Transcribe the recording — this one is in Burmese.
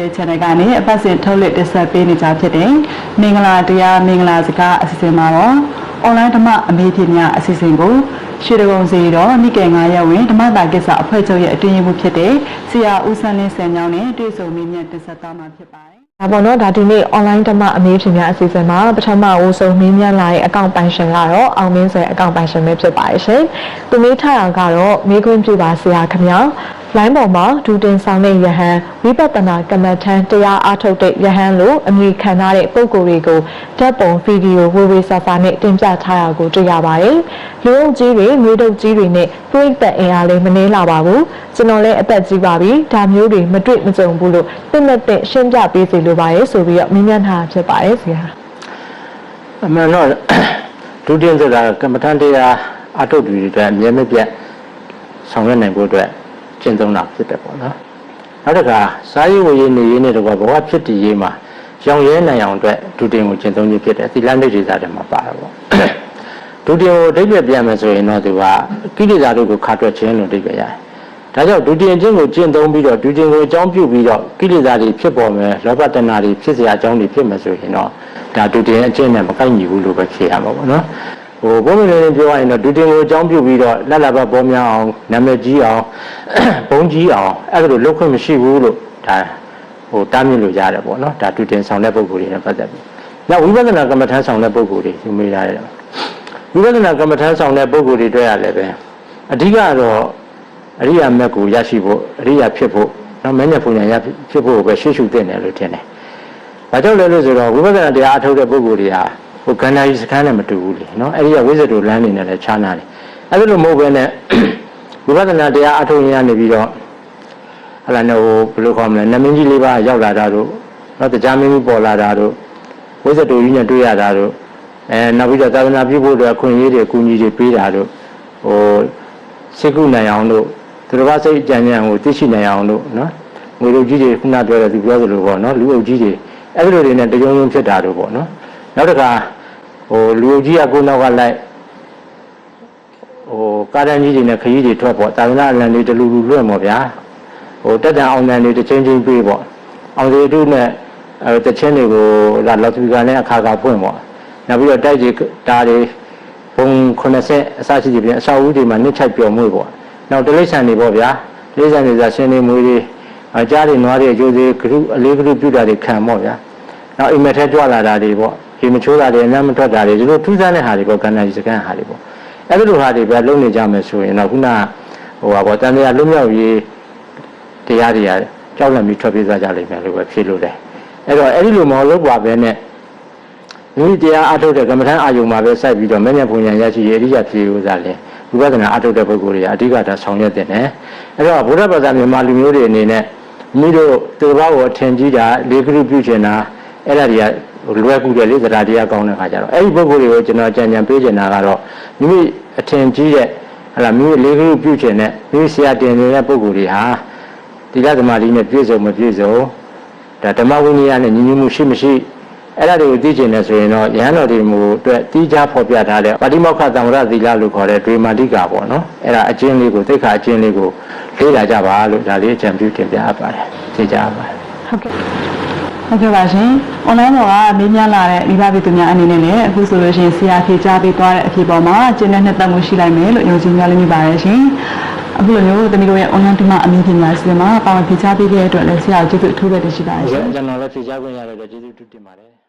တဲ့ channel ကနေအပတ်စဉ်ထုတ်လွှင့်တင်ဆက်ပေးနေကြဖြစ်တဲ့မင်္ဂလာတရားမင်္ဂလာစကားအစီအစဉ်မှာတော့ online ဓမ္မအမေဖြစ်များအစီအစဉ်ကိုရွှေတကုံစီတော့နိကေ9ရက်ဝင်ဓမ္မတာကိစ္စအဖွဲ့ချုပ်ရဲ့အတွင်းရေးမှူးဖြစ်တဲ့ဆရာဦးစန်းလင်းစံညောင်းနဲ့တွေ့ဆုံမေးမြန်းတင်ဆက်သွားမှာဖြစ်ပါတယ်ဒါပေါ့နော်ဒါဒီနေ့ online ဓမ္မအမေးဖြေများအစီအစဉ်မှာပထမဦးဆုံးမင်းမြန်းလာတဲ့အကောင့်ပိုင်ရှင်ကတော့အောင်မင်းဆွဲအကောင့်ပိုင်ရှင်ပဲဖြစ်ပါတယ်ရှင်။သူမေးထားတာကတော့မေးခွန်းပြပါဆရာခင်ဗျာ။ line ပေါ်မှာဒူတင်ဆောင်တဲ့ယဟန်ဝိပဿနာကမ္မထံတရားအားထုတ်တဲ့ယဟန်လို့အမည်ခံထားတဲ့ပုံကိုယ်တွေကိုဓာတ်ပုံဗီဒီယိုဝေဝေဆာဆာနဲ့တင်ပြထားတာကိုတွေ့ရပါတယ်။လူအုပ်ကြီးတွေမျိုးတုပ်ကြီးတွေနဲ့ပြိတ္တအင်အားလေးမနှေးလာပါဘူး။ကျွန်တော်လည်းအသက်ကြီးပါပြီ။ဒါမျိုးတွေမတွေ့မကြုံဘူးလို့သိမဲ့တဲ့ရှင်းပြပေးစီလိုပါရဲ့ဆိုပြီးတော့မြင်မြန်ထားဖြစ်ပါတယ်ဆရာအမှန်တော့ဒုတိယဆိုတာကမ္မထန်တရားအထုတ်တူတွေအတွက်အမြဲမပြတ်ဆောင်ရွက်နိုင်ဖို့အတွက် ကျင့်သုံးတာဖြစ်တယ်ပေါ့နော်နောက်တစ်ခါစာရေးဝေရေးနေရေးနဲ့တကွာဘဝဖြစ်တည်ရေးမှာရောင်ရဲနိုင်အောင်အတွက်ဒုတိယကိုကျင့်သုံးခြင်းဖြစ်တယ်သီလမိတ်တွေစားတယ်မှာပါတယ်ပေါ့ဒုတိယကိုအဓိပ္ပာယ်ပြန်မယ်ဆိုရင်တော့သူကကိလေသာတို့ကိုခါတွက်ခြင်းလို့အဓိပ္ပာယ်ရတယ်ဒါကြောင့်ဒုတိယချင်းကိုကျင့်သုံးပြီးတော့ဒုတိယကိုအကြောင်းပြုပြီးတော့ကိလေသာတွေဖြစ်ပေါ်မယ်လောဘတဏှာတွေဖြစ်เสียအကြောင်းတွေဖြစ်မယ်ဆိုရင်တော့ဒါဒုတိယအကျင့်နဲ့မကိုက်ညီဘူးလို့ပဲဖြေရမှာပေါ့နော် ဟိုဘုန်းကြီးလည်းပြောရရင်တော့ဒုတိယကိုအကြောင်းပြုပြီးတော့လက်လာဘပေါ်များအောင်နာမည်ကြီးအောင်ဘုံကြီးအောင်အဲ့ဒါလိုလုပ်ခွင့်မရှိဘူးလို့ဒါဟိုတားမြစ်လို့ရတယ်ပေါ့နော်ဒါဒုတိယဆောင်တဲ့ပုံကိုယ်တွေနဲ့ပတ်သက်ပြီးနောက်ဝိပဿနာကမ္မထမ်းဆောင်တဲ့ပုံကိုယ်တွေယူမိရတယ်ဝိပဿနာကမ္မထမ်းဆောင်တဲ့ပုံကိုယ်တွေတွေ့ရလည်းပဲအဓိကတော့အရိယာမက်ကိုရရှိဖို့အရိယာဖြစ်ဖို့နောက်မဉ္ဇဉ်ပူညာရဖြစ်ဖို့ပဲရှေ့ရှုသင့်တယ်လို့ထင်တယ်။ဘာကြောင့်လဲလို့ဆိုတော့ဝိပဿနာတရားအထုတ်တဲ့ပုဂ္ဂိုလ်တွေဟာ ဟိုကန္နာကြီးစခန်းနဲ့မတူဘူးလေနော်။အဲ့ဒီကဝိဇ္ဇတူလမ်းနေနဲ့လည်းခြားနာတယ်။အဲ့ဒါလို့မဟုတ်ဘဲနဲ့ဝိပဿနာတရားအထုတ်ရင်ကနေပြီးတော့ဟလာနော်ဘယ်လိုခေါ်မလဲနမင်းကြီးလေးပါးရောက်လာတာတို့နော်တရားမင်းကြီးပေါ်လာတာတို့ဝိဇ္ဇတူကြီးနဲ့တွေ့ရတာတို့အဲနောက်ပြီးတော့သာသနာပြုဖို့အတွက်အခွင့်အရေးတွေအကူအညီတွေပေးတာတို့ဟိုစိတ်ကုနိုင်အောင်လို့သူတော်ဘာစိတ်ကြံကြံကိုသိရှိနိုင်အောင်လို့နော်ငွေလူကြီးတွေခုနပြောတဲ့သူပြောသလိုပေါ့နော်လူအုပ်ကြီးတွေအဲ့ဒီလိုတွေနဲ့တယုံယုံဖြစ်တာတို့ပေါ့နော် နောက်တစ်ခါဟိုလူအုပ်ကြီးကကိုယ်နောက်ကလိုက်ဟိုကားတန်းကြီးတွေနဲ့ခရီးတွေထွက်ပေါ့တာဝနာအလံတွေတလူလူလွှင့်ပေါ့ဗျာဟိုတက်တန်အောင်တန်တွေတစ်ချင်းချင်းပြေးပေါ့အောင်စီတို့နဲ့အဲတချင်းတွေကိုလာလောက်သူကနဲ့အခါခါဖွင့်ပေါ့နောက်ပြီးတော့တိုက်ကြီးတားတွေဘုံ80အစရှိသည်ဖြင့်အစာအုပ်တွေမှာနှိမ့်ချိုက်ပျော်မွေ့ပေါ့နောက်တိရစ္ဆာန်တွေပေါ့ဗျာတိရစ္ဆာန်တွေဆိုရှင်တွေမွေးတွေအကြားတွေနွားတွေအကျိုးတွေဂရုအလေးဂရုပြုတာတွေခံပေါ့ဗျာနောက်အိမ်မက်ထဲကြွလာတာတွေပေါ့ ရေမချိုးတာတွေအနမ်းမထွက်တာတွေဒီလိုထူးဆန်းတဲ့ဟာတွေပေါ့ကန္နာကြီးစကန်ဟာတွေပေါ့အဲ့ဒီလိုဟာတွေပဲလုံနေကြမယ်ဆိုရင်တော့ခုနဟိုပါပေါ့တန်တရားလွတ်မြောက်ရေးတရားတွေကကြောက်လန့်ပြီးထွက်ပြေးသွားကြလိမ့်မယ်လို့ပဲဖြေလို့တယ်အဲ့တော့အဲ့ဒီလိုမဟုတ်လို့ပါပဲနဲ့မိမိတရားအထုတ်တဲ့ကမ္မထမ်းအာယုံမှာပဲစိုက်ပြီးတော့မဉ္ဇဉ်ပူညာရရှိရအရိယာဖြေဥစားလဲဝိပဿနာအထုတ်တဲ့ပုဂ္ဂိုလ်တွေကအဓိကဒါဆောင်ရွက်တင်တယ်အဲ့တော့ဗုဒ္ဓဘာသာမြန်မာလူမျိုးတွေအနေနဲ့မိတို့သူတော်ဘာကိုအထင်ကြီးတာလေးကရုပြုချင်တာအဲ့ဒါတွေက လွယ်ကူတယ်လေသဒ္ဓတရားကောင်းတဲ့ခါကျတော့အဲ့ဒီပုဂ္ဂိုလ်တွေကိုကျွန်တော်ကြံကြံပေးချင်တာကတော့မိမိအထင်ကြီးတဲ့ဟလာမိမိလေးကရုပြုချင်တဲ့မိမိဆရာတင်နေတဲ့ပုဂ္ဂိုလ်တွေဟာဒီလသမာဓိနဲ့ပြည့်စုံမပြည့်စုံဒါဓမ္မဝိနည်းနဲ့ညီညွတ်မှုရှိမရှိအဲ့ဒါတွေကိုသိကျင်နေဆိုရင်တော့ယဟန်တော်တွေမူအတွက်တီးခြားဖော်ပြထားတဲ့ပါတိမောက္ခသံဝရသီလလို့ခေါ်တဲ့ဒွေမာတိကာပေါ့နော်အဲ့ဒါအကျဉ်းလေးကိုသိက္ခာအကျဉ်းလေးကိုလေ့လာကြပါလို့ဒါလေးအကြံပြုတင်ပြအပ်ပါတယ်သိကြပါပါတယ်ဟုတ်ကဲ့ ဟုတ်ကဲ့ပါရှင် online ပေါ်ကမေးမြန်းလာတဲ့မိဘပြည်သူများအနေနဲ့လည်းအခုဆိုလို့ရှိရင်ဆရာဖြေကြားပေးသွားတဲ့အဖြေပေါ်မှာကျင့်တဲ့နှစ်သက်မှုရှိလိုက်မယ်လို့ယုံကြည်များလည်းမိပါတယ်ရှင်အခုလိုမျိုးတမီးတို့ရဲ့ online ဓမ္မအမင်းပညာစီစဉ်မှာပါဝင်ဖြေကြားပေးတဲ့အတွက်လည်းဆရာကိုကျေးဇူးအထူးပဲတင်ရှိပါတယ်ဟုတ်ရှင်ကဲ့ကျွန်တော်လည်းဖြေကြားခွင့်ရတဲ့အတွက်ကျေးဇူးတူတင်ပါတယ်